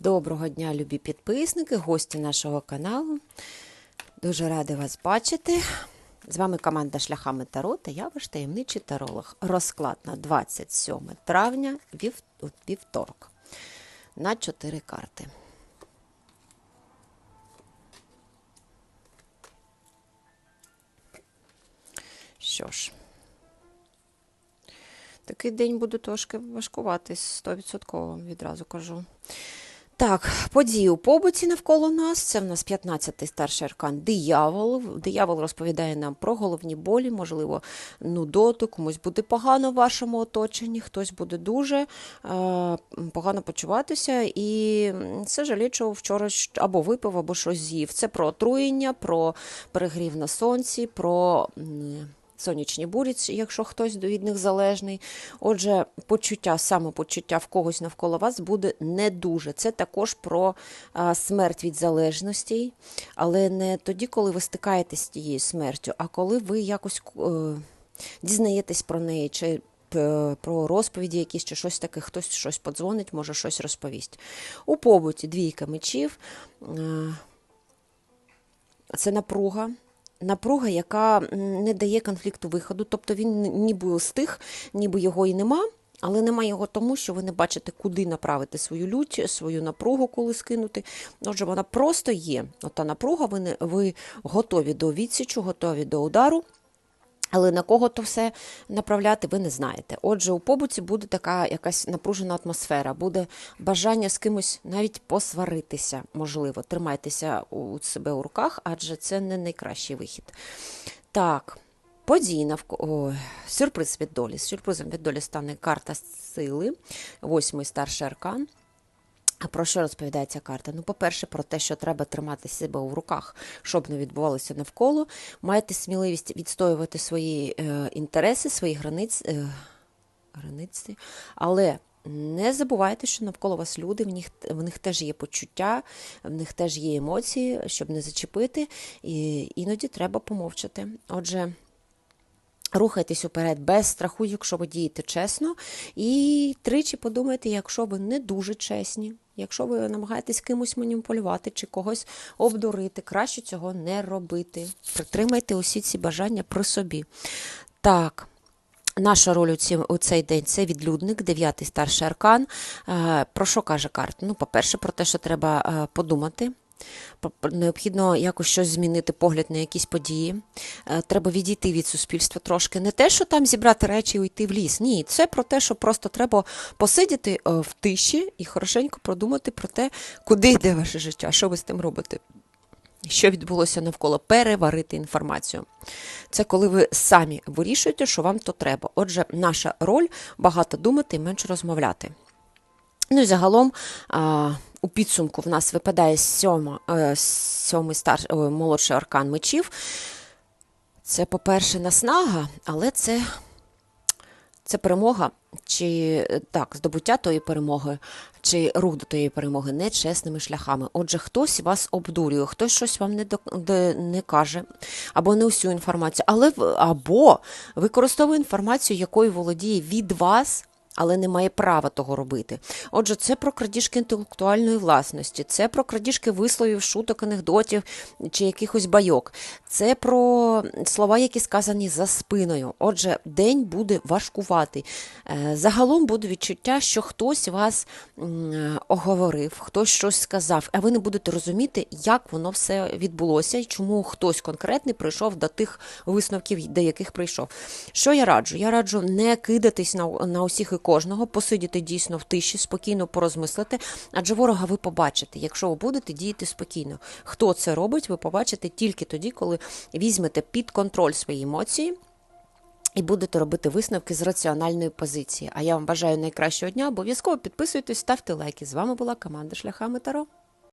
Доброго дня, любі підписники, гості нашого каналу. Дуже рада вас бачити. З вами команда Шляхами Таро та я ваш таємничий таролог. Розклад на 27 травня, вів- вівторок. На 4 карти. Що ж, такий день буде трошки важкувати, 100% відразу кажу. Так, події у побуті навколо нас. Це в нас 15-й старший аркан диявол. Диявол розповідає нам про головні болі, можливо, нудоту, комусь буде погано в вашому оточенні, хтось буде дуже е, погано почуватися. І це жаліть, що вчора або випив, або щось з'їв. Це про отруєння, про перегрів на сонці, про. Сонячні бурі, якщо хтось від них залежний. Отже, почуття, самопочуття в когось навколо вас буде не дуже. Це також про смерть від залежностей, але не тоді, коли ви стикаєтесь з тією смертю, а коли ви якось е, дізнаєтесь про неї, чи е, про розповіді якісь, чи щось таке, хтось щось подзвонить, може щось розповість. У побуті двійка мечів. Е, це напруга. Напруга, яка не дає конфлікту виходу, тобто він ніби стих, ніби його і нема, але немає його тому, що ви не бачите, куди направити свою лють, свою напругу, коли скинути. Отже, вона просто є. Ота напруга, ви, не, ви готові до відсічу, готові до удару. Але на кого то все направляти, ви не знаєте. Отже, у побуті буде така якась напружена атмосфера, буде бажання з кимось навіть посваритися, можливо. Тримайтеся у себе у руках, адже це не найкращий вихід. Так, події навколо сюрприз від долі. Сюрпризом від долі стане карта сили, восьмий старший аркан. А про що розповідає ця карта? Ну, по-перше, про те, що треба тримати себе у руках, щоб не відбувалося навколо. Маєте сміливість відстоювати свої е, інтереси, свої границі, е, границі. Але не забувайте, що навколо вас люди, в них, в них теж є почуття, в них теж є емоції, щоб не зачепити. І іноді треба помовчати. Отже. Рухайтесь уперед без страху, якщо ви дієте чесно, і тричі подумайте, якщо ви не дуже чесні, якщо ви намагаєтесь кимось маніпулювати чи когось обдурити, краще цього не робити. Притримайте усі ці бажання при собі. Так. Наша роль у, ці, у цей день це відлюдник, дев'ятий старший аркан. Е, Про що каже карта? Ну, по-перше, про те, що треба е, подумати. Необхідно якось щось змінити погляд на якісь події. Е, Треба відійти від суспільства трошки. Не те, що там зібрати речі і уйти в ліс. Ні, це про те, що просто треба посидіти е, в тиші і хорошенько продумати про те, куди йде ваше життя, що ви з тим робите. Що відбулося навколо переварити інформацію. Це коли ви самі вирішуєте, що вам то треба. Отже, наша роль багато думати і менше розмовляти. Ну і загалом а, у підсумку в нас випадає сьома, е, сьомий стар, ой, молодший аркан мечів. Це, по-перше, наснага, але це, це перемога, чи е, так, здобуття тої перемоги, чи рух до тої перемоги нечесними шляхами. Отже, хтось вас обдурює, хтось щось вам не, не каже, або не усю інформацію, але або використовує інформацію, якою володіє від вас але не має права того робити. Отже, це про крадіжки інтелектуальної власності, це про крадіжки висловів, шуток, анекдотів чи якихось байок. Це про слова, які сказані за спиною. Отже, день буде важкуватий. Е, Загалом буде відчуття, що хтось вас оговорив, хтось щось сказав, а ви не будете розуміти, як воно все відбулося і чому хтось конкретний прийшов до тих висновків, до яких прийшов. Що я раджу? Я раджу не кидатись на, на усіх і кожного, посидіти дійсно в тиші, спокійно порозмислити, адже ворога ви побачите, якщо ви будете діяти спокійно. Хто це робить, ви побачите тільки тоді, коли візьмете під контроль свої емоції. І будете робити висновки з раціональної позиції. А я вам бажаю найкращого дня. Обов'язково підписуйтесь, ставте лайки. З вами була команда Шляхами Таро.